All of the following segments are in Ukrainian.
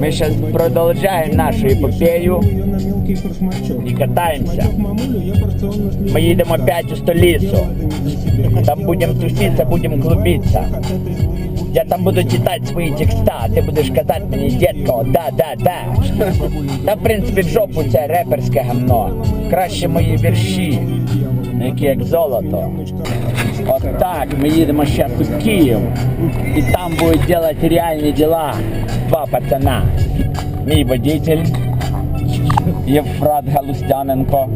Мы щас продолжаем нашу эпопею Её на мелкий форшмачок. і катаємося. Форшмачок мамулю я порционно смею. Ми їдемо опять у столицю. Там будемо туситися, будемо клубитися. Я там буду читати свої текста, а ти будеш казати мені, дітко, да, да, да. Та в принципі в жопу це реперське гамно. Краще мої вірші, які як золото. От так, ми їдемо зараз у Київ. І там будуть робити реальні діла. Два пацана. Мій водитель Євфрат Галустяненко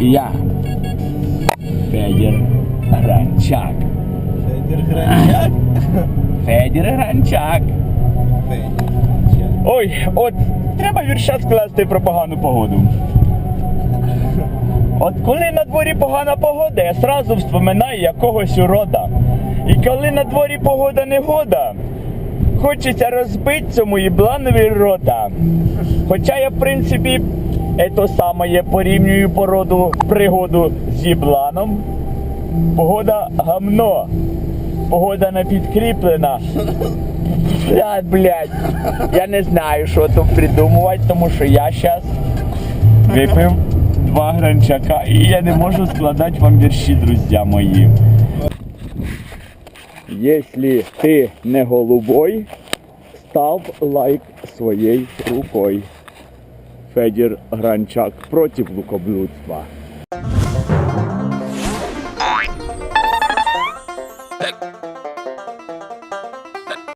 і я. Федір Гранчак. Федір Гранчак. Федір Гранчак. Ой, от треба вірша скласти про погану погоду. От коли на дворі погана погода, я сразу вспоминаю якогось урода. І коли на дворі погода негода, хочеться розбити цьому їбланові рота. Хоча я, в принципі, ето саме порівнюю породу пригоду з їбланом. Погода гамно. Погода не підкріплена. Блядь, блядь. Я не знаю, що тут придумувати, тому що я зараз випив два гранчака і я не можу складати вам вірші, друзі мої. Якщо ти не голубой, став лайк своєю рукою. Федір Гранчак проти лукоблудства.